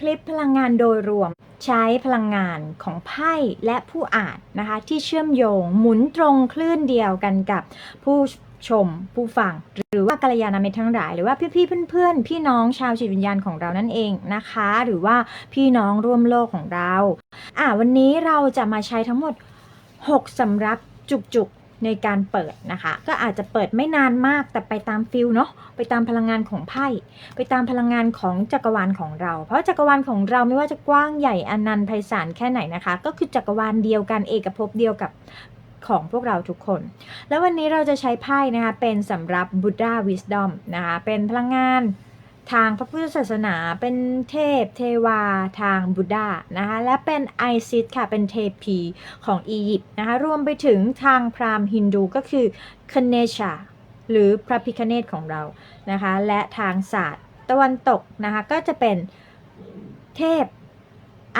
คลิปพลังงานโดยรวมใช้พลังงานของไพ่และผู้อ่านนะคะ ที่เชื่อมโยงหมุนตรงคลื่นเดียวกันกับผู้ชมผู้ฟัง หรือว่ากัลยาณมิตรทั้งหลาย หรือว่าพี่ๆเพื่อนๆ พี่น้องชาวจิตวิญญาณของเรานั่นเองนะคะ หรือว่าพี่น้องร่วมโลกของเรา อ่าวันนี้เราจะมาใช้ทั้งหมด 6สำรับจุกๆ ในการเปิดนะคะ ก็อาจจะเปิดไม่นานมากแต่ไปตามฟิลเนาะไปตามพลังงานของไพ่ไปตามพลังงานของจักรวาลของเรา เพราะจักรวาลของเราไม่ว่าจะกว้างใหญ่อนันต์ไพศาลแค่ไหนนะคะ ก็คือจักรวาลเดียวกันเอกภพเดียวกับของพวกเราทุกคน แล้ววันนี้เราจะใช้ไพ่นะคะเป็นสำหรับ Buddha Wisdom นะคะเป็นพลังงาน ทางพระพุทธศาสนาเป็นเทพเทวาทางบุดานะคะและเป็นไอซิสค่ะเป็นเทพีของอียิปต์นะคะรวมไปถึงทางพราหมณ์ฮินดูก็คือคเนชาหรือพระพิคเนตของเรานะคะและทางศาสตร์ตะวันตกนะคะก็จะเป็นเทพ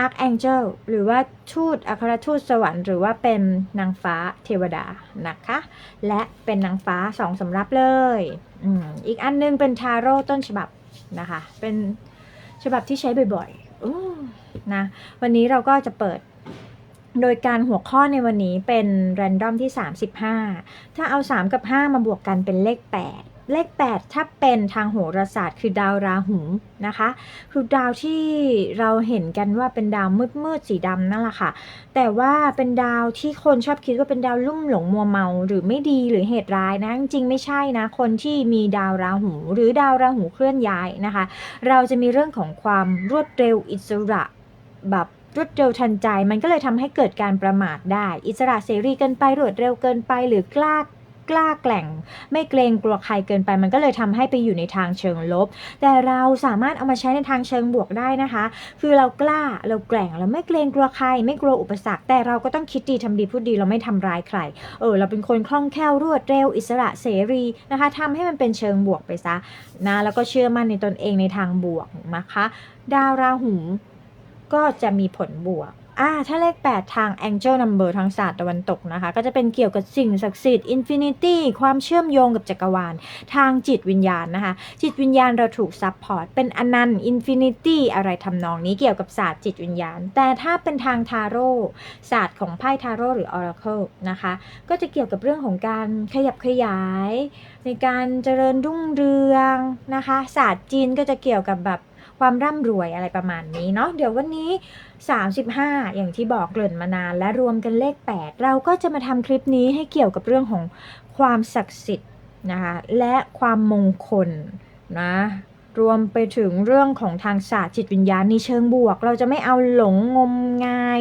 Archangel หรือว่าทูตอัครทูตสวรรค์หรือว่าเป็นนางฟ้าเทวดานะคะ และเป็นนางฟ้าสองสำรับเลยออีกอันนึงเป็นทาโร่ต้นฉบับ นะคะ เป็นฉบับที่ใช้บ่อยๆอนะวันนี้เราก็จะเปิดโดยการหัวข้อในวันนี้เป็นแรนดอมที่ 35 ถ้าเอา 3 กับ 5 มาบวกกันเป็นเลข 8 เลข 8 ถ้าเป็นทางโหราศาสตร์คือดาวราหูนะคะ คือดาวที่เราเห็นกันว่าเป็นดาวมืดมืดๆสีดำนั่นแหละค่ะ แต่ว่าเป็นดาวที่คนชอบคิดว่าเป็นดาวลุ่มหลงมัวเมา หรือไม่ดีหรือเหตุร้ายนะ จริงไม่ใช่นะ คนที่มีดาวราหู หรือดาวราหูเคลื่อนย้ายนะคะ เราจะมีเรื่องของความรวดเร็วอิสระแบบรวดเร็วทันใจมันก็เลยทำให้เกิดการประมาทได้ อิสระเสรีเกินไปรวดเร็วเกินไป หรือกล้า กล้าแกล่ง ไม่เกรงกลัวใครเกินไป มันก็เลยทำให้ไปอยู่ในทางเชิงลบ แต่เราสามารถเอามาใช้ในทางเชิงบวกได้นะคะ คือเรากล้าเราแกล่งเราไม่เกรงกลัวใคร ไม่กลัวอุปสรรค แต่เราก็ต้องคิดดีทำดีพูดดีเราไม่ทำร้ายใคร เออ เราเป็นคนคล่องแคล่วรวดเร็วอิสระเสรีนะคะทำให้มันเป็นเชิงบวกไปซะนะแล้วก็เชื่อมั่นในตนเองในทางบวกนะคะ ดาวราหูก็จะมีผลบวก อ่าถ้าเลข 8 ทาง Angel Number ทางศาสตร์ตะวันตกนะคะ ก็จะเป็นเกี่ยวกับสิ่งศักดิ์สิทธิ์ Infinity ความเชื่อมโยงกับจักรวาล ทางจิตวิญญาณนะคะ จิตวิญญาณเราถูกซับพอร์ต เป็นอนันต์ Infinity อะไรทำนองนี้เกี่ยวกับศาสตร์จิตวิญญาณ แต่ถ้าเป็นทางทาโร่ศาสตร์ของไพ่ทาโร่หรือ Oracle นะคะ ก็จะเกี่ยวกับเรื่องของการขยับขยาย ในการเจริญรุ่งเรืองนะคะ ศาสตร์จีนก็จะเกี่ยวกับแบบ ความร่ำรวยอะไรประมาณนี้เนาะเดี๋ยววันนี้ 35 อย่างที่บอกเกริ่นมานาน และรวมกันเลข 8 เราก็จะมาทำคลิปนี้ให้เกี่ยวกับเรื่องของความศักดิ์สิทธิ์นะคะและความมงคลนะ รวมไปถึงเรื่องของทางศาสตร์จิตวิญญาณในเชิงบวก เราจะไม่เอาหลงงมงาย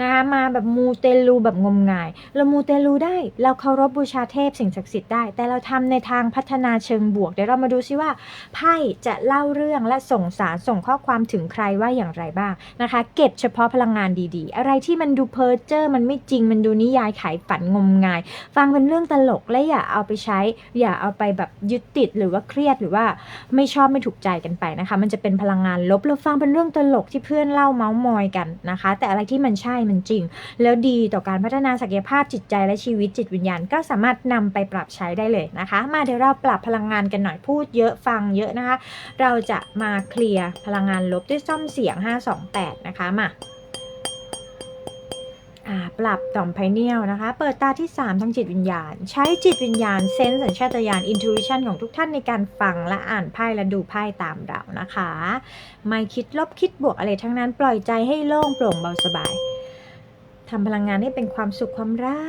นะคะมาแบบมูเตลูแบบงมงาย เรามูเตลูได้เราเคารพบูชาเทพสิ่งศักดิ์สิทธิ์ได้ แต่เราทำในทางพัฒนาเชิงบวก เดี๋ยวเรามาดูซิว่าไพ่จะเล่าเรื่องและส่งสารส่งข้อความถึงใครว่าอย่างไรบ้างนะคะ เก็บเฉพาะพลังงานดีๆ อะไรที่มันดูเพ้อเจ้อมันไม่จริงมันดูนิยายขายฝันงมงาย ฟังเป็นเรื่องตลกและอย่าเอาไปใช้ อย่าเอาไปแบบยึดติดหรือว่าเครียดหรือว่าไม่ชอบไม่ถูกใจกันไปนะคะ มันจะเป็นพลังงานลบเราฟังเป็นเรื่องตลกที่เพื่อนเล่าเมาส์มอยกันนะคะ แต่อะไรที่มันใช่มันจริง แล้วดีต่อการพัฒนาศักยภาพจิตใจและชีวิตจิตวิญญาณ ก็สามารถนำไปปรับใช้ได้เลยนะคะ มาเดี๋ยวเราปรับพลังงานกันหน่อยพูดเยอะฟังเยอะนะคะ เราจะมาเคลียร์พลังงานลบด้วยซ่อมเสียง 528 นะคะมา ปรับต่อมไพเนียลนะคะ เปิดตาที่ 3 ทางจิตวิญญาณ ใช้จิตวิญญาณเซนส์สัญชาตญาณอินทู i ชันของทุกท่านในการฟังและอ่านไพ่และดูไพ่ตามเรานะคะ ไม่คิดลบคิดบวกอะไรทั้งนั้น ปล่อยใจให้โล่งโปร่งเบาสบายทำพลังงานให้เป็นความสุขความรั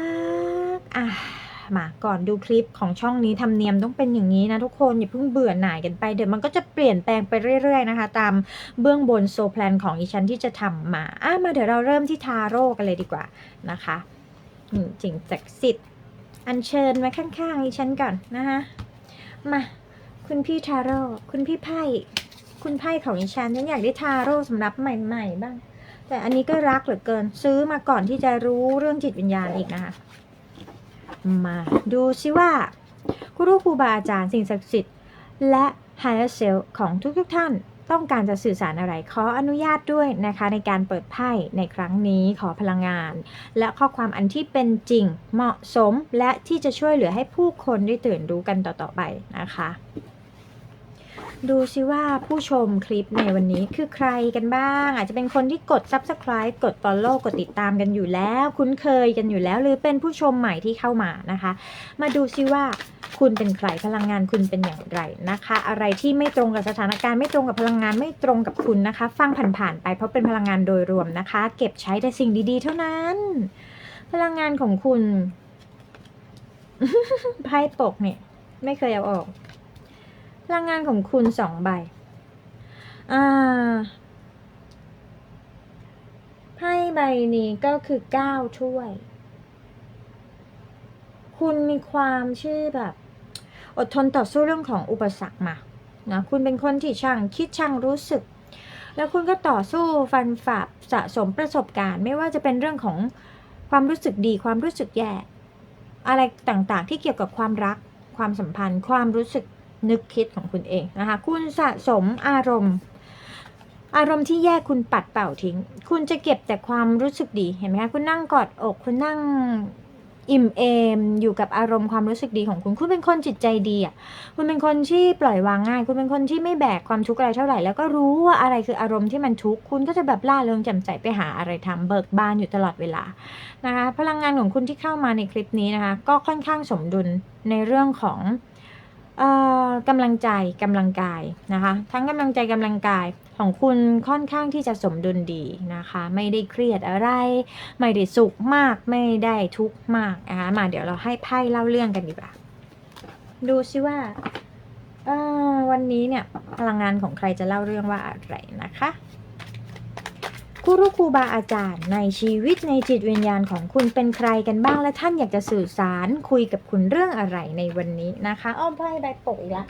กอะ มาก่อนดูคลิปของช่องนี้ทำเนียมต้องเป็นอย่างนี้นะทุกคนอย่าเพิ่งเบื่อหน่ายกันไปเดี๋ยวมันก็จะเปลี่ยนแปลงไปเรื่อยๆนะคะ ตามเบื้องบนโซแพลนของอีฉันที่จะทำมาอะมาเดี๋ยวเราเริ่มที่ทาโร่กันเลยดีกว่านะคะอืมสิ่งศักดิ์สิทธิ์อัญเชิญไว้ข้างๆอีฉันก่อนนะคะมาคุณพี่ทาโร่คุณพี่ไพ่คุณไพ่ของอีฉันฉันอยากได้ทาโร่สำหรับใหม่ ๆ บ้าง แต่อันนี้ก็รักเหลือเกินซื้อมาก่อนที่จะรู้เรื่องจิตวิญญาณอีกนะคะ มาดูซิว่าครูครูบาอาจารย์สิ่งศักดิ์สิทธิ์และไฮเออเซลของทุกๆทท่านต้องการจะสื่อสารอะไรขออนุญาตด้วยนะคะ ในการเปิดไพ่ในครั้งนี้ขอพลังงาน และข้อความอันที่เป็นจริงเหมาะสมและที่จะช่วยเหลือให้ผู้คนได้ตื่นรู้กันต่อๆไปนะคะ ดูซิว่าผู้ชมคลิปในวันนี้คือใครกันบ้าง อาจจะเป็นคนที่กด subscribe กด follow กดติดตามกันอยู่แล้ว คุ้นเคยกันอยู่แล้ว หรือเป็นผู้ชมใหม่ที่เข้ามานะคะ มาดูซิว่าคุณเป็นใครพลังงานคุณเป็นอย่างไรนะคะ อะไรที่ไม่ตรงกับสถานการณ์ไม่ตรงกับพลังงานไม่ตรงกับคุณนะคะ ฟังผ่านๆไปเพราะเป็นพลังงานโดยรวมนะคะ เก็บใช้แต่สิ่งดีๆ เท่านั้น พลังงานของคุณไพ่ปกเนี่ย ไม่เคยเอาออก พลังงานของคุณสองใบ อ่าไพ่ใบนี้ก็คือเก้าถ้วย คุณมีความชื่อแบบ อดทนต่อสู้เรื่องของอุปสรรคมา นะ คุณเป็นคนที่ช่างคิดช่างรู้สึก แล้วคุณก็ต่อสู้ฟันฝ่าสะสมประสบการณ์ ไม่ว่าจะเป็นเรื่องของความรู้สึกดีความรู้สึกแย่ อะไรต่างๆ ที่เกี่ยวกับความรัก ความสัมพันธ์ ความรู้สึก นึกคิดของคุณเองนะคะ คุณสะสมอารมณ์ อารมณ์ที่แย่คุณปัดเป่าทิ้ง คุณจะเก็บแต่ความรู้สึกดีเห็นไหมคะคุณนั่งกอดอก คุณนั่งอิ่มเอมอยู่กับอารมณ์ความรู้สึกดีของคุณ คุณเป็นคนจิตใจดีอะ คุณเป็นคนที่ปล่อยวางง่าย คุณเป็นคนที่ไม่แบกความทุกข์อะไรเท่าไหร่ แล้วก็รู้ว่าอะไรคืออารมณ์ที่มันทุกข์ คุณก็จะแบบล่าเริงแจ่มใสไปหาอะไรทำเบิกบานอยู่ตลอดเวลา นะคะ พลังงานของคุณที่เข้ามาในคลิปนี้นะคะ ก็ค่อนข้างสมดุลในเรื่องของ กำลังใจกำลังกายนะคะ ทั้งกำลังใจกำลังกายของคุณค่อนข้างที่จะสมดุลดีนะคะ ไม่ได้เครียดอะไร ไม่ได้สุขมากไม่ได้ทุกข์มากนะคะมาเดี๋ยวเราให้ไพ่เล่าเรื่องกันดีกว่าดูซิว่าวันนี้เนี่ยพลังงานของใครจะเล่าเรื่องว่าอะไรนะคะ ครูรุครูบาอาจารย์ในชีวิตในจิตวิญญาณของคุณเป็นใครกันบ้างและท่านอยากจะสื่อสารคุยกับคุณเรื่องอะไรในวันนี้นะคะอ้อมไพ่ใบปกอีกแล้ว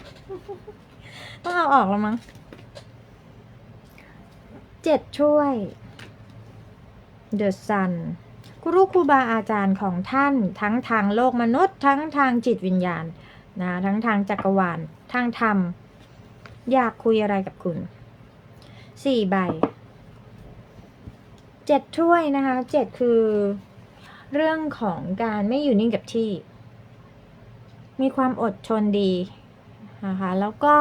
ต้องเอาออกแล้วมั้งเจ็ดช่วย The Sun ครูครูบาอาจารย์ของท่านทั้งทางโลกมนุษย์ ทั้งทางจิตวิญญาณนะทั้งทางจักรวาลทางธรรม อยากคุยอะไรกับคุณสี่ใบ เจ็ดถ้วยนะคะเจ็ดคือ เรื่องของการไม่อยู่นิ่งกับที่ มีความอดทนดีนะคะแล้วก็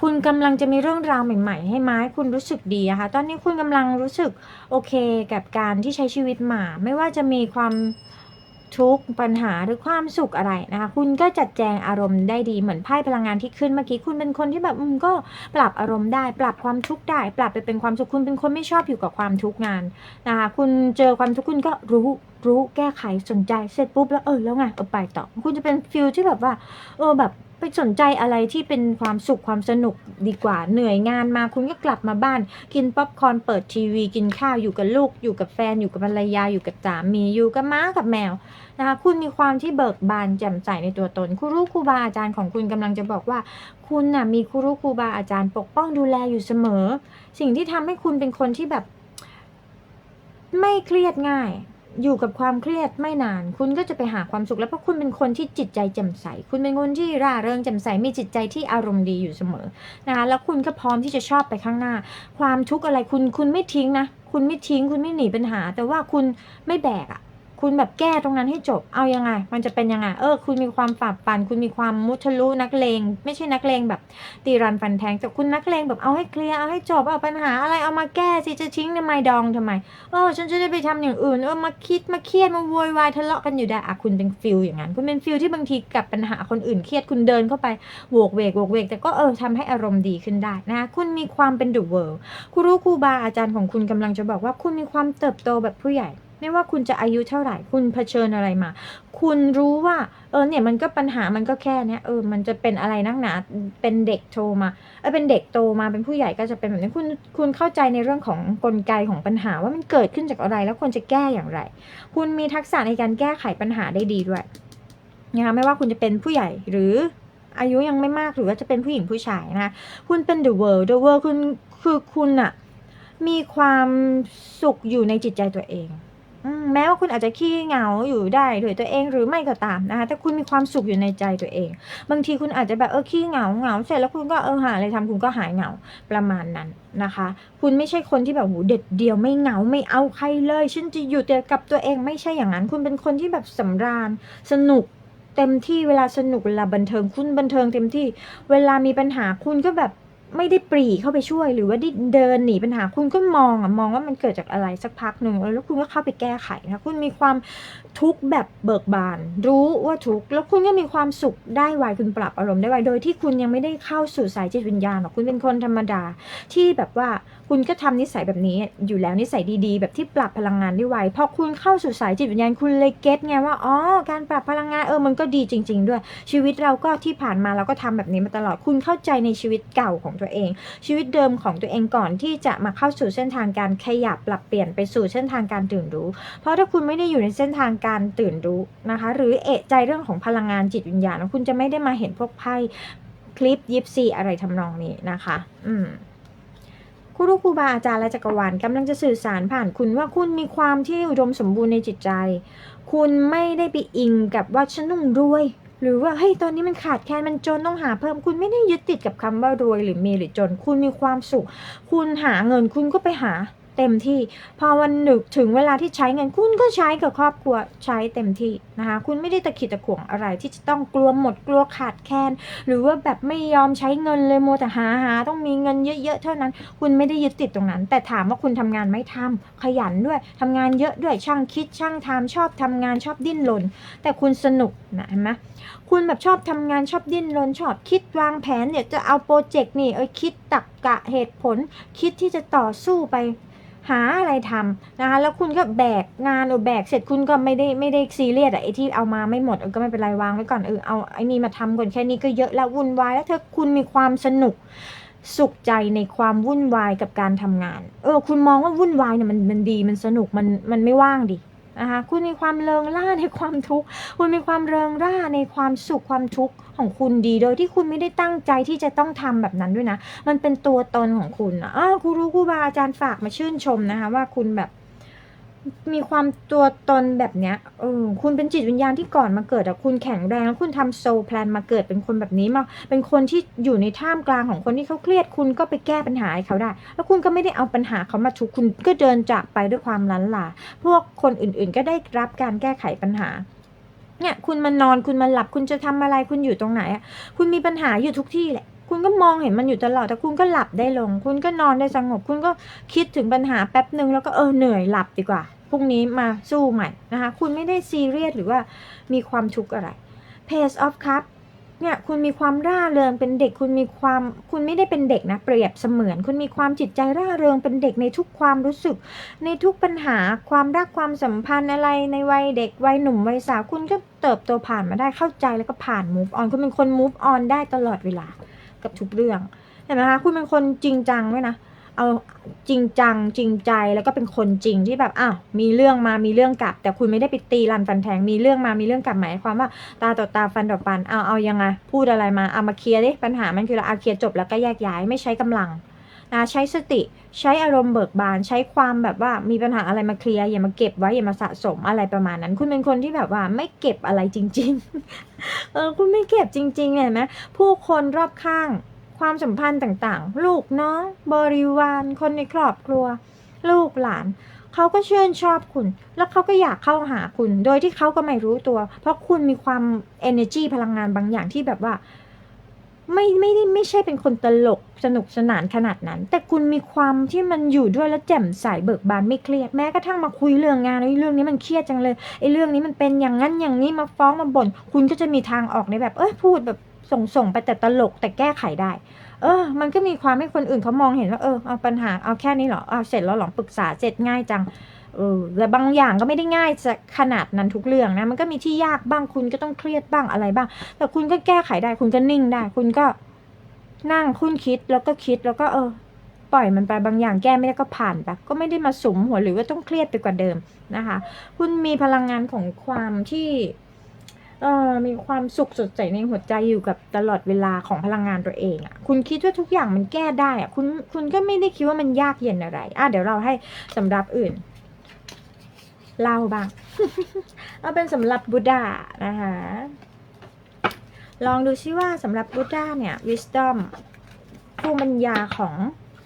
คุณกำลังจะมีเรื่องราวใหม่ๆ ให้ไม้คุณรู้สึกดีนะคะ ตอนนี้คุณกำลังรู้สึกโอเคกับการที่ใช้ชีวิตมา ไม่ว่าจะมีความ ทุกข์ปัญหาหรือความสุขอะไรนะคะคุณก็จัดแจงอารมณ์ได้ดีเหมือนไพ่พลังงานที่ขึ้นเมื่อกี้คุณเป็นคนที่แบบอืมก็ปรับอารมณ์ได้ ปรับความทุกข์ได้ ปรับไปเป็นความสุขคุณเป็นคนไม่ชอบอยู่กับความทุกข์งานนะคะคุณเจอความทุกข์คุณก็รู้ รู้แก้ไขสนใจเสร็จปุ๊บแล้วเออแล้วไงเออไปต่อ คุณจะเป็นฟิลที่แบบว่า เออแบบไปสนใจอะไรที่เป็นความสุขความสนุกดีกว่าเหนื่อยงานมาคุณก็กลับมาบ้าน กินป๊อปคอร์นเปิดทีวี กินข้าวอยู่กับลูก อยู่กับแฟนอยู่กับภรรยาอยู่กับสามีอยู่กับม้ากับแมวนะคะคุณมีความที่เบิกบานแจ่มใสในตัวตนครูรู้ครูบาอาจารย์ของคุณกำลังจะบอกว่า คุณน่ะมีครูรู้ครูบาอาจารย์ปกป้องดูแลอยู่เสมอ สิ่งที่ทำให้คุณเป็นคนที่แบบ ไม่เครียดง่าย อยู่กับความเครียดไม่นาน คุณก็จะไปหาความสุขแล้วเพราะคุณเป็นคนที่จิตใจแจ่มใส คุณเป็นคนที่ร่าเริงแจ่มใสมีจิตใจที่อารมณ์ดีอยู่เสมอนะคะแล้วคุณก็พร้อมที่จะชอบไปข้างหน้า ความทุกข์อะไรคุณคุณไม่ทิ้งนะ คุณไม่ทิ้ง คุณไม่หนีปัญหา แต่ว่าคุณไม่แบกอะ คุณแบบแก้ตรงนั้นให้จบ เอายังไง มันจะเป็นยังไง เออ คุณมีความฝ่าฟัน คุณมีความมุทะลุนักเลง ไม่ใช่นักเลงแบบตีรันฟันแทง แต่คุณนักเลงแบบเอาให้เคลียร์ เอาให้จบ เอาปัญหาอะไร เอามาแก้สิ จะทิ้งทำไมดองทำไม เออ ฉันจะได้ไปทำอย่างอื่น เออ มาคิด มาเครียด มาโวยวายทะเลาะกันอยู่ได้อะคุณเป็นฟิลอย่างนั้น คุณเป็นฟิลที่บางทีกับปัญหาคนอื่นเครียด คุณเดินเข้าไปโวกเวกโวกเวก แต่ก็เออทำให้อารมณ์ดีขึ้นได้นะ คุณมีความเป็นดอะเวิลด์ครูครูบาอาจารย์ของคุณกำลังจะบอกว่า คุณมีความเติบโตแบบผู้ใหญ่ ไม่ว่าคุณจะอายุเท่าไหร่ คุณเผชิญอะไรมา คุณรู้ว่า เออเนี่ยมันก็ปัญหามันก็แค่เนี้ยเออมันจะเป็นอะไรนักหนา เป็นเด็กโตมาเออเป็นเด็กโตมาเป็นผู้ใหญ่ก็จะเป็นแบบนี้คุณคุณเข้าใจในเรื่องของกลไกของปัญหาว่ามันเกิดขึ้นจากอะไรแล้วควรจะแก้อย่างไร คุณมีทักษะในการแก้ไขปัญหาได้ดีด้วยนะคะไม่ว่าคุณจะเป็นผู้ใหญ่หรืออายุยังไม่มากหรือว่าจะเป็นผู้หญิงผู้ชายนะคะคุณเป็น the world the world คุณคือคุณอะมีความสุขอยู่ในจิตใจตัวเอง แม้ว่าคุณอาจจะขี้เหงาอยู่ได้ด้วยตัวเองหรือไม่ก็ตามนะคะแต่คุณมีความสุขอยู่ในใจตัวเอง บางทีคุณอาจจะแบบเออขี้เหงาเหงาเสร็จแล้วคุณก็เออหาอะไรทำคุณก็หายเหงาประมาณนั้นนะคะ คุณไม่ใช่คนที่แบบหูเด็ดเดียวไม่เหงาไม่เอาใครเลยฉันจะอยู่แต่กับตัวเองไม่ใช่อย่างนั้น คุณเป็นคนที่แบบสำราญสนุกเต็มที่เวลาสนุกเวลาบันเทิงคุณบันเทิงเต็มที่ เวลามีปัญหาคุณก็แบบ ไม่ได้ปรีเข้าไปช่วย หรือว่าได้เดินหนีปัญหาคุณก็มองอะมองว่ามันเกิดจากอะไรสักพักหนึ่งแล้วคุณก็เข้าไปแก้ไขนะคุณมีความทุกข์แบบเบิกบาน รู้ว่าทุกข์แล้วคุณก็มีความสุขได้ไวคุณปรับอารมณ์ได้ไวโดยที่คุณยังไม่ได้เข้าสู่สายจิตวิญญาณหรอกคุณเป็นคนธรรมดา ที่แบบว่าคุณก็ทำนิสัยแบบนี้อยู่แล้วนิสัยดีๆ แบบที่ปรับพลังงานได้ไวพอคุณเข้าสู่สายจิตวิญญาณคุณเลยเก็ตไงว่าอ๋อการปรับพลังงานเออมันก็ดีจริง ๆ ด้วย ชีวิตเราก็ที่ผ่านมาเราก็ทำแบบนี้มาตลอดคุณเข้าใจในชีวิตเก่าของตัวเอง ชีวิตเดิมของตัวเองก่อนที่จะมาเข้าสู่เส้นทางการขยับปรับเปลี่ยนไปสู่เส้นทางการตื่นรู้ เพราะถ้าคุณไม่ได้อยู่ในเส้นทางการตื่นรู้นะคะ หรือเอะใจเรื่องของพลังงานจิตวิญญาณคุณจะไม่ได้มาเห็นพวกไพ่คลิปยิปซีอะไรทำนองนี้นะคะ อืมครูรูครูบาอาจารย์และจักรวาลกำลังจะสื่อสารผ่านคุณว่าคุณมีความที่อุดมสมบูรณ์ในจิตใจ คุณไม่ได้ไปอิงกับว่าฉันต้องรวย หรือว่าเฮ้ยตอนนี้มันขาดแคลนมันจนต้องหาเพิ่มคุณไม่ได้ยึดติดกับคำว่ารวยหรือมีหรือจน คุณมีความสุข คุณหาเงินคุณก็ไปหา เต็มที่ พอวันหนึ่งถึงเวลาที่ใช้เงินคุณก็ใช้กับครอบครัวใช้เต็มที่นะคะ คุณไม่ได้ตะขิดตะขวงอะไรที่จะต้องกลัวหมดกลัวขาดแคลนหรือว่าแบบไม่ยอมใช้เงินเลยโมวแต่หาหาต้องมีเงินเยอะๆเท่านั้น คุณไม่ได้ยึดติดตรงนั้น แต่ถามว่าคุณทำงานไม่ทำขยันด้วยทำงานเยอะด้วยช่างคิดช่างทำชอบทำงานชอบดิ้นรนแต่คุณสนุกนะเห็นไหมคุณแบบชอบทำงานชอบดิ้นรนชอบคิดวางแผนเดี๋ยวจะเอาโปรเจกต์นี่เอ้ยคิดตักกะเหตุผล คิดที่จะต่อสู้ไป หาอะไรทำนะคะแล้วคุณก็แบกงานหรือแบกเสร็จคุณก็ไม่ได้ไม่ได้ซีเรียสอะไอที่เอามาไม่หมดก็ไม่เป็นไรวางไว้ก่อนเออเอาไอ้นี่มาทำก่อนแค่นี้ก็เยอะแล้ววุ่นวายแล้วถ้าคุณมีความสนุกสุขใจในความวุ่นวายกับการทำงาน เออ คุณมองว่าวุ่นวายเนี่ยมันมันดีมันสนุกมันมันไม่ว่างดิ นะคะคุณมีความเริงร่าในความทุกข์คุณมีความเริงร่าในความสุขความทุกข์ของคุณดี โดยที่คุณไม่ได้ตั้งใจที่จะต้องทำแบบนั้นด้วยนะ มันเป็นตัวตนของคุณนะอ้าครูรู้ครูบาอาจารย์ฝากมาชื่นชมนะคะว่าคุณแบบ มีความตัวตนแบบเนี้ยเออคุณเป็นจิตวิญญาณที่ก่อนมาเกิดอะคุณแข็งแรงแล้วคุณทำโซลแพลนมาเกิดเป็นคนแบบนี้มา เป็นคนที่อยู่ในท่ามกลางของคนที่เขาเครียด คุณก็ไปแก้ปัญหาให้เขาได้ แล้วคุณก็ไม่ได้เอาปัญหาเขามาทุกคุณก็เดินจากไปด้วยความล้านลาพวกคนอื่นๆ ก็ได้รับการแก้ไขปัญหาเนี่ยคุณมานอนคุณมาหลับคุณจะทำอะไรคุณอยู่ตรงไหนอะคุณมีปัญหาอยู่ทุกที่แหละ คุณก็มองเห็นมันอยู่ตลอดแต่คุณก็หลับได้ลง คุณก็นอนได้สงบ คุณก็คิดถึงปัญหาแป๊บหนึ่งแล้วก็เออเหนื่อยหลับดีกว่าพรุ่งนี้มาสู้ใหม่นะคะคุณไม่ได้ซีเรียสหรือว่ามีความทุกข์อะไร Page of Cup เนี่ยคุณมีความร่าเริงเป็นเด็ก คุณมีความคุณไม่ได้เป็นเด็กนะเปรียบเสมือน คุณมีความจิตใจร่าเริงเป็นเด็กในทุกความรู้สึก ในทุกปัญหาความรักความสัมพันธ์อะไรในวัยเด็กวัยหนุ่มวัยสาวคุณก็เติบโตผ่านมาได้เข้าใจแล้วก็ผ่าน move on คุณเป็นคน move on ได้ตลอดเวลา กับทุกเรื่องเห็นไหมคะคุณเป็นคนจริงจังด้วยนะเอาจริงจังจริงใจแล้วก็เป็นคนจริงที่แบบอ้าวมีเรื่องมามีเรื่องกลับ แต่คุณไม่ได้ไปตีรันฟันแทงมีเรื่องมามีเรื่องกลับหมายความว่า ตาต่อตาฟันต่อฟันเอาเอายังไงพูดอะไรมาเอามาเคลียร์ดิปัญหามันคือเราเอาเคลียร์จบแล้วก็แยกย้ายไม่ใช้กำลัง นะใช้สติใช้อารมณ์เบิกบาน ใช้ความแบบว่ามีปัญหาอะไรมาเคลียร์อย่ามาเก็บไว้อย่ามาสะสมอะไรประมาณนั้น คุณเป็นคนที่แบบว่าไม่เก็บอะไรจริง ๆ เออคุณไม่เก็บจริงๆเห็นไหมผู้คนรอบข้างความสัมพันธ์ต่างๆ ลูกน้องบริวาร คนในครอบครัว ลูกหลานเขาก็ชื่นชอบคุณ แล้วเขาก็อยากเข้าหาคุณ โดยที่เขาก็ไม่รู้ตัว เพราะคุณมีความ energy พลังงานบางอย่างที่แบบว่า ไม่ไม่ได้ไม่ใช่เป็นคนตลกสนุกสนานขนาดนั้น แต่คุณมีความที่มันอยู่ด้วยแล้วแจ่มใสเบิกบานไม่เครียดแม้กระทั่งมาคุยเรื่องงานไอ้เรื่องนี้มันเครียดจังเลยไอ้เรื่องนี้มันเป็นอย่างนั้นอย่างนี้มาฟ้องมาบ่นคุณก็จะมีทางออกในแบบ เอ้ยพูดแบบส่งส่งไปแต่ตลกแต่แก้ไขได้ เออ มันก็มีความให้คนอื่นเขามองเห็นว่าเออเอาปัญหาเอาแค่นี้เหรอเอาเสร็จแล้วหรอปรึกษาเสร็จง่ายจัง เออแต่บางอย่างก็ไม่ได้ง่ายจะขนาดนั้นทุกเรื่องนะมันก็มีที่ยากบ้างคุณก็ต้องเครียดบ้างอะไรบ้าง แต่คุณก็แก้ไขได้ คุณก็นิ่งได้ คุณก็นั่งคุณคิดแล้วก็คิดแล้วก็เออ ปล่อยมันไปบางอย่างแก้ไม่ได้ก็ผ่านไปก็ไม่ได้มาสมหัวหรือว่าต้องเครียดไปกว่าเดิมนะคะ คุณมีพลังงานของความที่เออมีความสุขสดใสในหัวใจอยู่กับตลอดเวลาของพลังงานตัวเองอะ่ะ คุณคิดว่าทุกอย่างมันแก้ได้อะ่ะ คุณคุณก็ไม่ได้คิดว่ามันยากเย็นอะไร อะเดี๋ยวเราให้สำหรับอื่น เล่าบ้าง เอาเป็นสำหรับบุดานะคะลองดูซิว่าสำหรับบุดาเนี่ย wisdom ภูมิปัญญาของ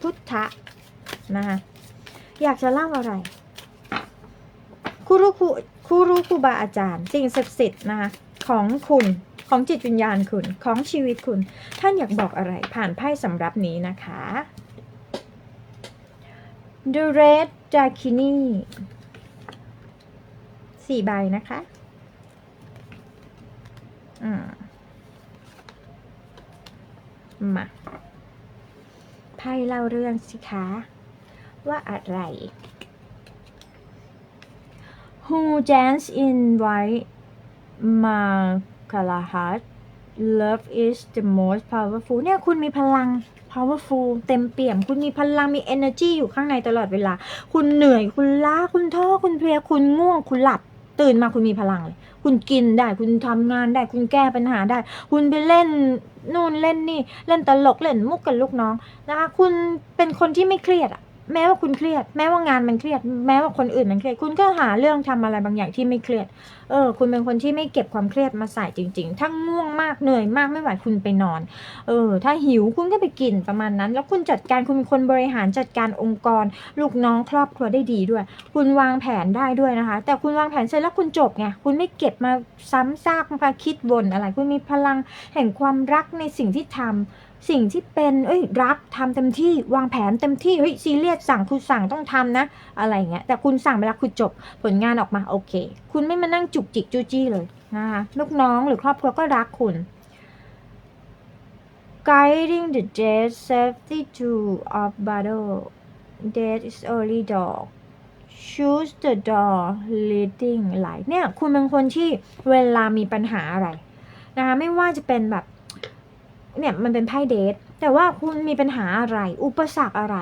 พุทธะนะคะอยากจะเล่าอะไรครูรู้ครูครูรู้ครูบาอาจารย์ สิ่งศักดิ์สิทธิ์นะคะของคุณของจิตวิญญาณคุณของชีวิตคุณ ท่านอยากบอกอะไรผ่านไพ่สำรับนี้นะคะ The Red j a k i n i สี่ใบนะคะอืมมาไพ่เล่าเรื่องสิคะ ว่าอะไร Who dance in white Makalahat Love is the most powerful เนี่ยคุณมีพลัง powerful เต็มเปี่ยม คุณมีพลังมี energy อยู่ข้างในตลอดเวลา คุณเหนื่อยคุณล้าคุณท้อคุณเพลียคุณง่วงคุณหลับ ตื่นมาคุณมีพลังเลยคุณกินได้คุณทำงานได้คุณแก้ปัญหาได้ คุณไปเล่นนู่นเล่นนี่เล่นตลกเล่นมุกกับลูกน้องนะคะคุณเป็นคนที่ไม่เครียดอะแม้ว่าคุณเครียด แม้ว่างานมันเครียด แม้ว่าคนอื่นมันเครียด คุณก็หาเรื่องทำอะไรบางอย่างที่ไม่เครียด เออ คุณเป็นคนที่ไม่เก็บความเครียดมาใส่จริง ๆ ถ้าง่วงมากเหนื่อยมากไม่ไหวคุณไปนอน เออ ถ้าหิวคุณก็ไปกินประมาณนั้น แล้วคุณจัดการคุณเป็นคนบริหารจัดการองค์กร ลูกน้องครอบครัวได้ดีด้วย คุณวางแผนได้ด้วยนะคะ แต่คุณวางแผนเสร็จแล้วคุณจบไง คุณไม่เก็บมาซ้ำซากมาคิดวนอะไร คุณมีพลังแห่งความรักในสิ่งที่ทำสิ่งที่เป็น เอ้ย รักทำเต็มที่ วางแผนเต็มที่ เฮ้ย ซีเรียสสั่งคุณสั่งต้องทำนะ อะไรเงี้ย แต่คุณสั่งไปแล้วคุณจบ ผลงานออกมาโอเค คุณไม่มานั่งจุกจิกจู้จี้เลยนะคะลูกน้องหรือครอบครัวก็รักคุณ guiding the dead safety to of battle dead is early dog choose the door leading light เนี่ย คุณเป็นคนที่เวลามีปัญหาอะไรนะคะไม่ว่าจะเป็นแบบเนี่ยมันเป็นไพ่เดทแต่ว่าคุณมีปัญหาอะไร อุปสรรคอะไร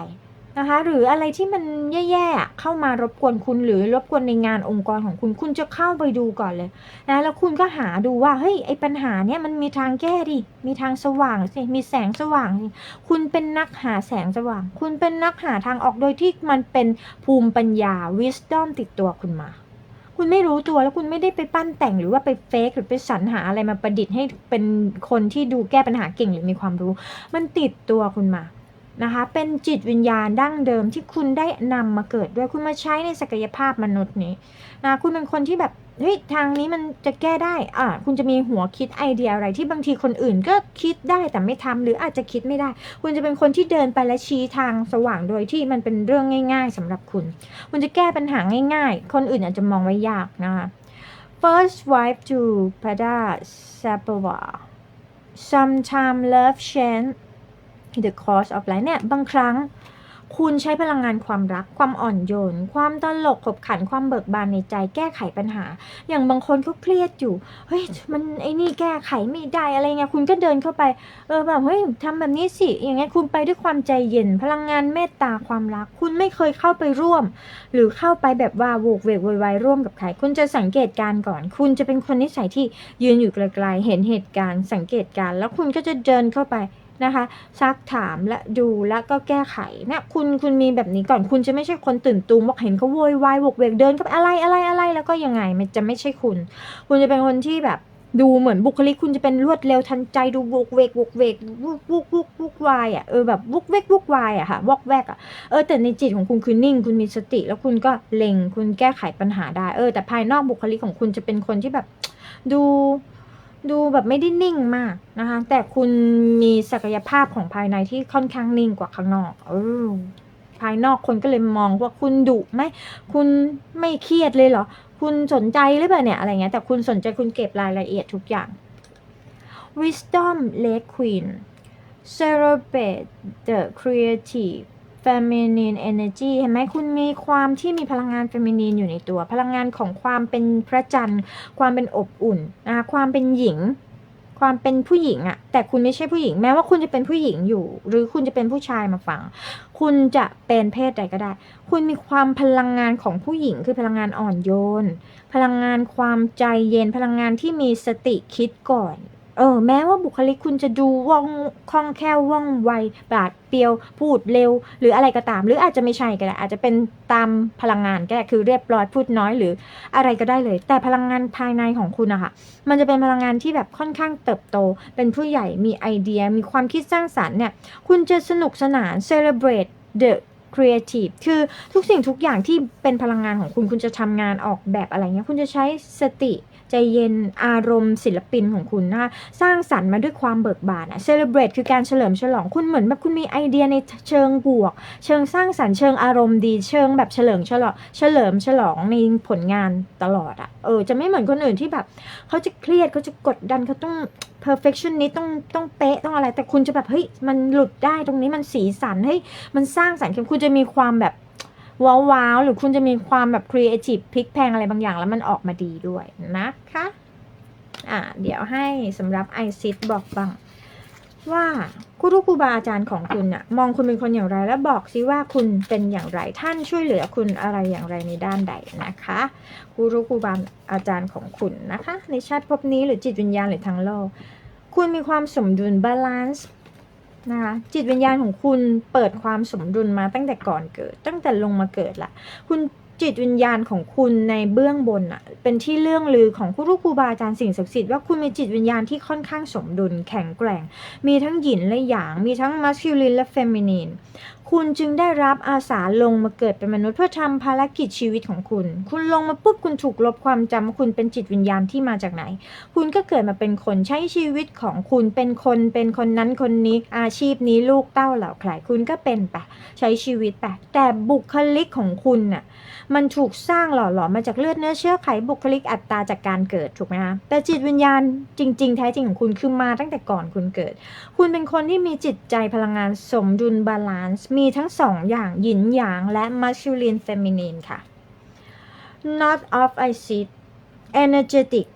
นะคะหรืออะไรที่มันแย่ๆเข้ามารบกวนคุณหรือรบกวนในงานองค์กรของคุณ คุณจะเข้าไปดูก่อนเลยนะแล้วคุณก็หาดูว่าเฮ้ยไอ้ปัญหาเนี่ยมันมีทางแก้ดิมีทางสว่างสิมีแสงสว่างสิคุณเป็นนักหาแสงสว่าง คุณเป็นนักหาทางออกโดยที่มันเป็นภูมิปัญญา wisdom ติดตัวคุณมา คุณไม่รู้ตัวแล้วคุณไม่ได้ไปปั้นแต่งหรือว่าไปเฟกหรือไปสรรหาอะไรมาประดิษฐ์ให้เป็นคนที่ดูแก้ปัญหาเก่งหรือมีความรู้ มันติดตัวคุณมา นะคะเป็นจิตวิญญาณดั้งเดิมที่คุณได้นำมาเกิดด้วยคุณมาใช้ในศักยภาพมนุษย์นี้นะคุณเป็นคนที่แบบเฮ้ยทางนี้มันจะแก้ได้อ่าคุณจะมีหัวคิดไอเดียอะไรที่บางทีคนอื่นก็คิดได้แต่ไม่ทำหรืออาจจะคิดไม่ได้ คุณจะเป็นคนที่เดินไปและชี้ทางสว่างโดยที่มันเป็นเรื่องง่าย ๆสำหรับคุณ คุณจะแก้ปัญหาง่าย ๆ คนอื่นอาจจะมองว่ายากนะคะ First wife to Pada Sapava Sometime love change the course of life เนี่ยบางครั้งคุณใช้พลังงานความรัก ความอ่อนโยน ความตลกขบขัน ความเบิกบานในใจ แก้ไขปัญหา อย่างบางคนเขาเครียดอยู่ เฮ้ย มันไอ้นี่แก้ไขไม่ได้อะไรเงี้ย คุณก็เดินเข้าไป เออแบบเฮ้ยทำแบบนี้สิ อย่างเงี้ย คุณไปด้วยความใจเย็น พลังงานเมตตาความรัก คุณไม่เคยเข้าไปร่วม หรือเข้าไปแบบว่าโวกเวกโวยวายร่วมกับใคร คุณจะสังเกตการก่อน คุณจะเป็นคนนิสัยที่ยืนอยู่ไกลๆ เห็นเหตุการณ์ สังเกตการแล้วคุณก็จะเดินเข้าไป นะคะ ซักถามและดูแล้วก็แก้ไขเนี่ยคุณคุณมีแบบนี้ก่อนคุณจะไม่ใช่คนตื่นตูมบอกเห็นเขาโวยวายโวกเวกเดินเข้าไปอะไรอะไรอะไรแล้วก็ยังไงมันจะไม่ใช่คุณ คุณจะเป็นคนที่แบบดูเหมือนบุคลิกคุณจะเป็นรวดเร็วทันใจดูวกเวกวกเวกวุกวุกวุกวุกวายอะเออแบบวุกเวกวุกวายอะค่ะวอกแวกอะเออแต่ในจิตของคุณคือนิ่ง คุณมีสติ แล้วคุณก็เล็งคุณแก้ไขปัญหาได้ เออแต่ภายนอกบุคลิกของคุณจะเป็นคนที่แบบดู ดูแบบไม่ได้นิ่งมากนะคะ แต่คุณมีศักยภาพของภายในที่ค่อนข้างนิ่งกว่าข้างนอก เออ ภายนอกคนก็เลยมองว่าคุณดุไหมคุณไม่เครียดเลยเหรอ คุณสนใจหรือเปล่าเนี่ยอะไรเงี้ยแต่คุณสนใจคุณเก็บรายละเอียดทุกอย่าง Wisdom Lake Queen Celebrate the creative feminine energy เห็นไหมคุณมีความที่มีพลังงาน feminine อยู่ในตัว พลังงานของความเป็นพระจันทร์ ความเป็นอบอุ่นนะคะความเป็นหญิง ความเป็นผู้หญิงอะแต่คุณไม่ใช่ผู้หญิง แม้ว่าคุณจะเป็นผู้หญิงอยู่ หรือคุณจะเป็นผู้ชายมาฟัง คุณจะเป็นเพศใดก็ได้ คุณมีความพลังงานของผู้หญิง คือพลังงานอ่อนโยน พลังงานความใจเย็น พลังงานที่มีสติคิดก่อน เออแม้ว่าบุคลิกคุณจะดูว่องคล่องแคล่วว่องไวปราดเปรียวพูดเร็ว หรืออะไรก็ตาม หรืออาจจะไม่ใช่ก็ได้อาจจะเป็นตามพลังงานก็ได้คือเรียบร้อยพูดน้อยหรืออะไรก็ได้เลย แต่พลังงานภายในของคุณอะค่ะมันจะเป็นพลังงานที่แบบค่อนข้างเติบโต เป็นผู้ใหญ่มีไอเดีย มีความคิดสร้างสรรค์เนี่ยคุณจะสนุกสนาน celebrate the creative คือทุกสิ่งทุกอย่างที่เป็นพลังงานของคุณคุณจะทำงานออกแบบอะไรเงี้ยคุณจะใช้สติ ใจเย็นอารมณ์ศิลปินของคุณนะคะสร้างสรรค์มาด้วยความเบิกบานอะเซเลบรตคือการเฉลิมฉลองคุณเหมือนแบบคุณมีไอเดียในเชิงบวก เชิงสร้างสรรค์เชิงอารมณ์ดีเชิงแบบเฉลิมฉลองเฉลิมฉลองในผลงานตลอดอะเออจะไม่เหมือนคนอื่นที่แบบเขาจะเครียดเขาจะกดดันเขาต้อง perfectionist ต้องต้องเป๊ะต้องอะไร แต่คุณจะแบบเฮ้ยมันหลุดได้ตรงนี้มันสีสันเฮ้ยมันสร้างสรรค์คุณจะมีความแบบ ว้าวๆ หรือคุณจะมีความแบบ creative พลิกแพลงอะไรบางอย่าง แล้วมันออกมาดีด้วยนะคะอะเดี๋ยวให้สำหรับไอซิดบอกบ้างว่าครูรูครูบาอาจารย์ของคุณน่ะมองคุณเป็นคนอย่างไรและบอกซิว่าคุณเป็นอย่างไรท่านช่วยเหลือคุณอะไรอย่างไรในด้านใดนะคะครูรูครูบาอาจารย์ของคุณนะคะ ในชาติภพนี้หรือจิตวิญญาณหรือทางโลก คุณมีความสมดุลบาลานซ์ นะคะจิตวิญญาณของคุณเปิดความสมดุลมาตั้งแต่ก่อนเกิด ตั้งแต่ลงมาเกิดละคุณ จิตวิญญาณของคุณในเบื้องบนอะเป็นที่เรื่องลือของครูรูครูบาอาจารย์สิ่งศักดิ์สิทธิ์ว่าคุณมีจิตวิญญาณที่ค่อนข้างสมดุลแข็งแกร่ง มีทั้งหยินและหยาง มีทั้งมัสคิลินและเฟมินีนคุณจึงได้รับอาสาลงมาเกิดเป็นมนุษย์เพื่อทำภารกิจชีวิตของคุณ คุณลงมาปุ๊บคุณถูกลบความจำว่าคุณเป็นจิตวิญญาณที่มาจากไหน คุณก็เกิดมาเป็นคนใช้ชีวิตของคุณเป็นคนเป็นคนนั้นคนนี้อาชีพนี้ลูกเต้าเหล่าใครคุณก็เป็นไปใช้ชีวิตไปแต่บุคลิกของคุณน่ะมันถูกสร้างหล่อหลอมมาจากเลือดเนื้อเชื้อไขบุคลิกอัตราจากการเกิดถูกไหมคะแต่จิตวิญญาณจริง ๆ แท้จริงของคุณคือมาตั้งแต่ก่อนคุณเกิด คุณเป็นคนที่มีจิตใจพลังงานสมดุลบาลานซ์ มีทั้งสองอย่างหยินหยางและ masculine feminine ค่ะ not of I see energetic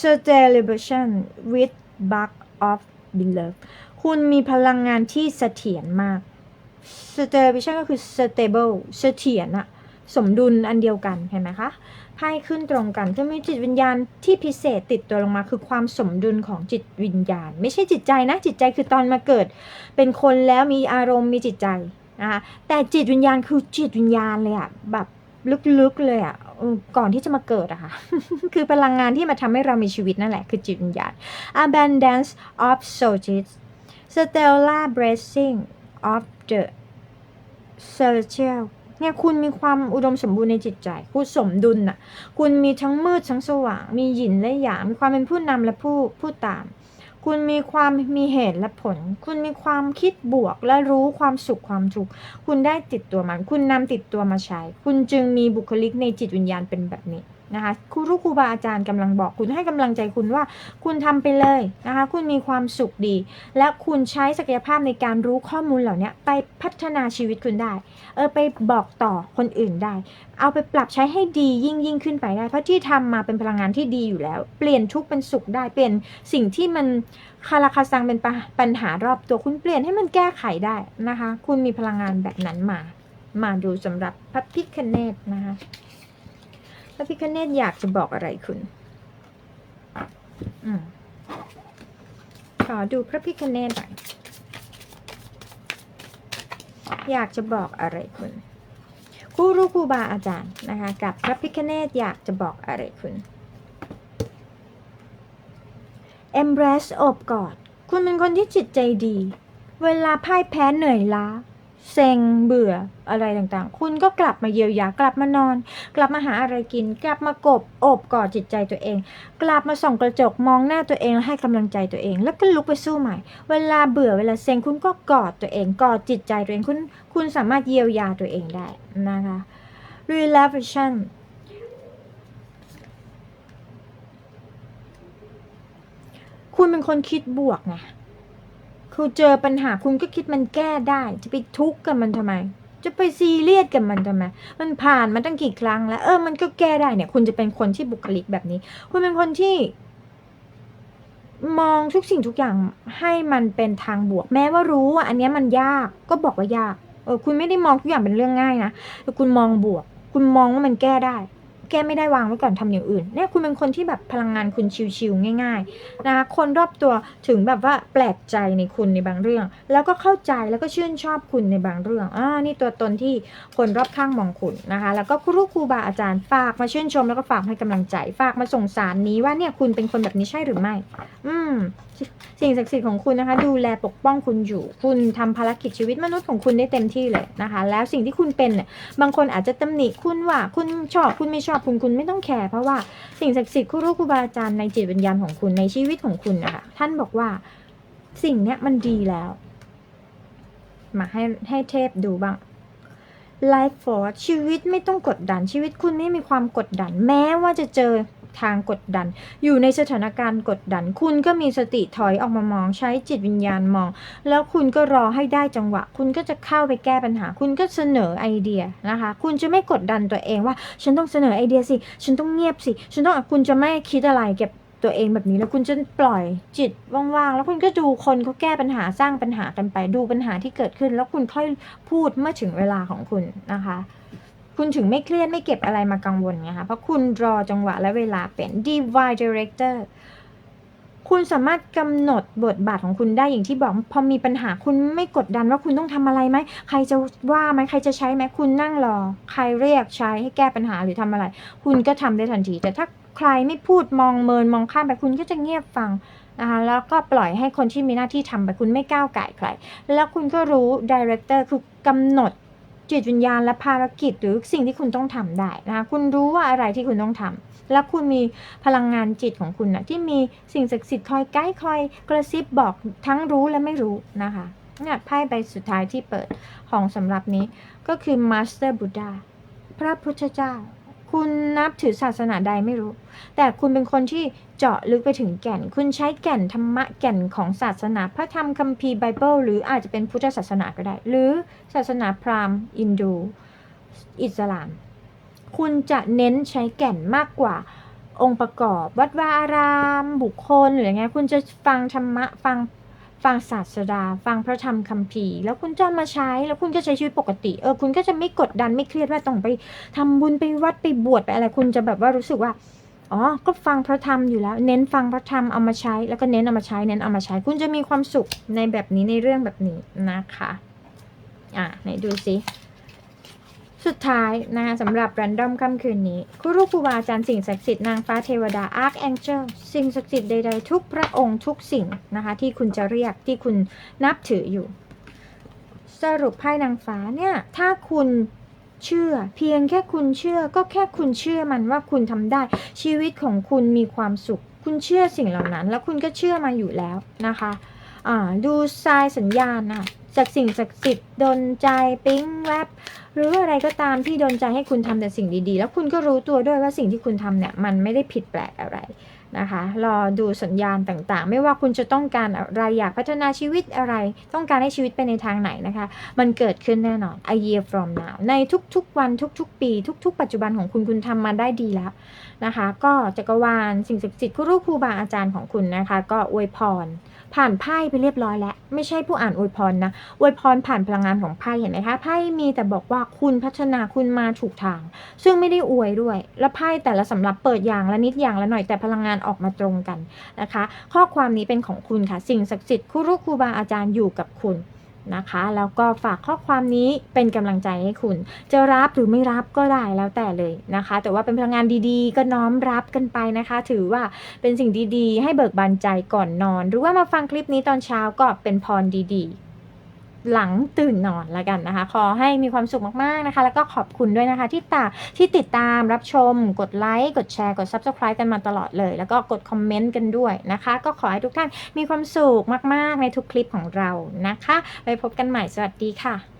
celebration with bug of beloved คุณมีพลังงานที่เสถียรมาก celebration ก็คือ stable เสถียรอะ สมดุลอันเดียวกันเห็นไหมคะไพ่ขึ้นตรงกันจะมีจิตวิญญาณที่พิเศษติดตัวลงมาคือความสมดุลของจิตวิญญาณ ไม่ใช่จิตใจนะ จิตใจคือตอนมาเกิด เป็นคนแล้วมีอารมณ์มีจิตใจนะคะแต่จิตวิญญาณคือจิตวิญญาณเลยอะแบบลึกๆเลยอะก่อนที่จะมาเกิดอะค่ะ คือพลังงานที่มาทำให้เรามีชีวิตนั่นแหละ คือจิตวิญญาณ abundance of souls stellar blessing of the celestial เนี่ยคุณมีความอุดมสมบูรณ์ในจิตใจคุณสมดุลน่ะคุณมีทั้งมืดทั้งสว่าง มีหยินและหยางมีความเป็นผู้นำและผู้ผู้ตาม คุณมีความมีเหตุและผล คุณมีความคิดบวกและรู้ความสุขความทุกข์คุณได้ติดตัวมัน คุณนำติดตัวมาใช้ คุณจึงมีบุคลิกในจิตวิญญาณเป็นแบบนี้ นะคะครูรูครูบาอาจารย์กำลังบอกคุณให้กำลังใจคุณว่า คุณทำไปเลยนะคะ คุณมีความสุขดี และคุณใช้ศักยภาพในการรู้ข้อมูลเหล่านี้ไปพัฒนาชีวิตคุณได้ เออไปบอกต่อคนอื่นได้ เอาไปปรับใช้ให้ดียิ่งยิ่งขึ้นไปได้ เพราะที่ทำมาเป็นพลังงานที่ดีอยู่แล้ว เปลี่ยนทุกเป็นสุขได้ เปลี่ยนสิ่งที่มันคาราคาซังเป็นป,ปัญหารอบตัวคุณเปลี่ยนให้มันแก้ไขได้นะคะ คุณมีพลังงานแบบนั้นมา มาดูสำหรับพระพิคเนตนะคะ ระพิคเนตอยากจะบอกอะไรคุณอขอดูพระพิคเนตหน่อย อยากจะบอกอะไรคุณครูรู้ครูบาอาจารย์นะคะกับพระพิคเนตอยากจะบอกอะไรคุณ embrace อบกอด คุณเป็นคนที่จิตใจดี เวลาพ่ายแพ้เหนื่อยล้า เซ็งเบื่ออะไรต่างๆ คุณก็กลับมาเยียวยากลับมานอน กลับมาหาอะไรกิน กลับมากบอบกอดจิตใจตัวเอง กลับมาส่องกระจกมองหน้าตัวเองแล้วให้กำลังใจตัวเอง แล้วก็ลุกไปสู้ใหม่ เวลาเบื่อเวลาเซ็งคุณก็กอดตัวเอง กอดจิตใจตัวเองคุณคุณสามารถเยียวยาตัวเองได้นะคะ relaxation คุณเป็นคนคิดบวกไง คือเจอปัญหาคุณก็คิดมันแก้ได้ จะไปทุกข์กับมันทำไม จะไปซีเรียสกับมันทำไม มันผ่านมาตั้งกี่ครั้งแล้ว เออ มันก็แก้ได้เนี่ย คุณจะเป็นคนที่บุคลิกแบบนี้ คุณเป็นคนที่ มองทุกสิ่งทุกอย่างให้มันเป็นทางบวก แม้ว่ารู้ว่าอันนี้มันยาก ก็บอกว่ายาก เออ คุณไม่ได้มองทุกอย่างเป็นเรื่องง่ายนะแต่คุณมองบวก คุณมองว่ามันแก้ได้ แก้ไม่ได้วางไว้ก่อนทำอย่างอื่นเนี่ยคุณเป็นคนที่แบบพลังงานคุณชิวๆง่าย ๆ นะคะคนรอบตัวถึงแบบว่าแปลกใจในคุณในบางเรื่อง แล้วก็เข้าใจแล้วก็ชื่นชอบคุณในบางเรื่องอ่านี่ตัวตนที่คนรอบข้างมองคุณนะคะ แล้วก็ครูครูบาอาจารย์ฝากมาชื่นชมแล้วก็ฝากให้กำลังใจฝากมาส่งสารนี้ว่าเนี่ยคุณเป็นคนแบบนี้ใช่หรือไม่ อืม สิ่งศักดิ์สิทธิ์ของคุณนะคะ ดูแลปกป้องคุณอยู่ คุณทำภารกิจชีวิตมนุษย์ของคุณได้เต็มที่เลยนะคะ แล้วสิ่งที่คุณเป็นเนี่ยบางคนอาจจะตำหนิคุณว่าคุณชอบคุณไม่ชอบคุณคุณไม่ต้องแคร์เพราะว่าสิ่งศักดิ์สิทธิ์ครูรู้ครูบาอาจารย์ในจิตวิญญาณของคุณในชีวิตของคุณนะคะท่านบอกว่าสิ่งเนี้ยมันดีแล้ว มาให้ให้เทพดูบ้าง Life Force ชีวิตไม่ต้องกดดันชีวิตคุณไม่มีความกดดัน แม้ว่าจะเจอ ทางกดดัน อยู่ในสถานการณ์กดดัน คุณก็มีสติถอยออกมามอง ใช้จิตวิญญาณมอง แล้วคุณก็รอให้ได้จังหวะ คุณก็จะเข้าไปแก้ปัญหา คุณก็เสนอไอเดียนะคะ คุณจะไม่กดดันตัวเองว่า ฉันต้องเสนอไอเดียสิ ฉันต้องเงียบสิ ฉันต้องคุณจะไม่คิดอะไรเก็บตัวเองแบบนี้แล้วคุณจะปล่อยจิตว่างๆ แล้วคุณก็ดูคนเขาแก้ปัญหาสร้างปัญหากันไปดูปัญหาที่เกิดขึ้น แล้วคุณค่อยพูดเมื่อถึงเวลาของคุณนะคะ คุณถึงไม่เครียดไม่เก็บอะไรมากังวลไงคะเพราะคุณรอจังหวะและเวลาเป็น divine director คุณสามารถกำหนดบทบาทของคุณได้อย่างที่บอกพอมีปัญหาคุณไม่กดดันว่าคุณต้องทำอะไรไหมใครจะว่าไหมใครจะใช้ไหมคุณนั่งรอ ใครเรียกใช้ให้แก้ปัญหาหรือทำอะไร คุณก็ทำได้ทันที แต่ถ้าใครไม่พูดมองเมินมองข้ามไปคุณก็จะเงียบฟังนะคะแล้วก็ปล่อยให้คนที่มีหน้าที่ทำไปคุณไม่ก้าวไก่ใคร แล้วคุณก็รู้ดีเรคเตอร์คือกำหนด จิตวิญญาณและภารกิจหรือสิ่งที่คุณต้องทำได้นะคะคุณรู้ว่าอะไรที่คุณต้องทำและคุณมีพลังงานจิตของคุณนะที่มีสิ่งศักดิ์สิทธิ์คอยไกด์คอยกระซิบบอกทั้งรู้และไม่รู้นะคะเนี่ยไพ่ใบสุดท้ายที่เปิดของสำหรับนี้ก็คือมาสเตอร์บุดดาพระพุทธเจ้า คุณนับถือศาสนาใดไม่รู้ แต่คุณเป็นคนที่เจาะลึกไปถึงแก่น คุณใช้แก่นธรรมะแก่นของศาสนา พระธรรมคัมภีร์ไบเบิลหรืออาจจะเป็นพุทธศาสนาก็ได้ หรือศาสนาพราหมณ์อินดู อิสลาม คุณจะเน้นใช้แก่นมากกว่าองค์ประกอบ วัดวาอาราม บุคคลหรือไงคุณจะฟังธรรมะฟัง ฟังศาสดา ฟังพระธรรมคัมภีร์ แล้วคุณจะมาใช้แล้วคุณก็ใช้ชีวิตปกติเออคุณก็จะไม่กดดันไม่เครียดว่าต้องไปทำบุญไปวัดไปบวชไปอะไรคุณจะแบบว่ารู้สึกว่าอ๋อ ก็ฟังพระธรรมอยู่แล้ว เน้นฟังพระธรรมเอามาใช้ แล้วก็เน้นเอามาใช้ เน้นเอามาใช้ คุณจะมีความสุขในแบบนี้ในเรื่องแบบนี้นะคะ อะไหนดูสิ สุดท้ายนะคะสำหรับ r รนดอมค่ำคืนนี้ครูรูครูบาอาจารย์สิ่งศักดิ์สิทธิ์นางฟ้าเทวดาอาร์คแองเจิลสิ่งศักดิ์สิทธิ์ใดๆทุกพระองค์ทุกสิ่งนะคะที่คุณจะเรียกที่คุณนับถืออยู่ สรุปไพ่นางฟ้าเนี่ยถ้าคุณเชื่อ เพียงแค่คุณเชื่อก็แค่คุณเชื่อมันว่าคุณทำได้ ชีวิตของคุณมีความสุข คุณเชื่อสิ่งเหล่านั้น แล้วคุณก็เชื่อมาอยู่แล้วนะคะดูทรายสัญญาณนะจากสิ่งศักดิ์สิทธิ์ดนใจปิ๊งแวบ หรืออะไรก็ตามที่ดนใจให้คุณทำแต่สิ่งดีๆ แล้วคุณก็รู้ตัวด้วยว่าสิ่งที่คุณทำเนี่ยมันไม่ได้ผิดแปลกอะไร นะคะรอดูสัญญาณต่างๆ ไม่ว่าคุณจะต้องการอะไรอยากพัฒนาชีวิตอะไร ต้องการให้ชีวิตไปในทางไหนนะคะ มันเกิดขึ้นแน่นอน a year from now ในทุกๆวันทุก ๆ ปี ทุก ๆ ปัจจุบันของคุณคุณทำมาได้ดีแล้วนะคะ ก็จักรวาลสิ่งศักดิ์สิทธิ์ครูครูบาอาจารย์ของคุณนะคะ ก็อวยพร ผ่านไพ่ไปเรียบร้อยแล้ว ไม่ใช่ผู้อ่านอวยพรนะอวยพรผ่านพลังงานของไพ่เห็นไหมคะไพ่มีแต่บอกว่าคุณพัฒนาคุณมาถูกทาง ซึ่งไม่ได้อวยด้วย แล้วไพ่แต่ละสำรับเปิดอย่างละนิดอย่างละหน่อยแต่พลังงานออกมาตรงกันนะคะ ข้อความนี้เป็นของคุณค่ะ สิ่งศักดิ์สิทธิ์ครูครูบาอาจารย์อยู่กับคุณนะคะ แล้วก็ฝากข้อความนี้เป็นกำลังใจให้คุณ จะรับหรือไม่รับก็ได้แล้วแต่เลยนะคะ แต่ว่าเป็นพลังงานดีๆ ก็น้อมรับกันไปนะคะ ถือว่าเป็นสิ่งดีๆ ให้เบิกบานใจก่อนนอน หรือว่ามาฟังคลิปนี้ตอนเช้าก็เป็นพรดีๆ หลังตื่นนอนแล้วกันนะคะ ขอให้มีความสุขมากๆนะคะ แล้วก็ขอบคุณด้วยนะคะ ที่ตาที่ติดตามรับชม กดไลค์กดแชร์กด Subscribe กันมาตลอดเลย แล้วก็กดคอมเมนต์กันด้วยนะคะ ก็ขอให้ทุกท่านมีความสุขมาก ๆ ในทุกคลิปของเรานะคะ ไปพบกันใหม่สวัสดีค่ะ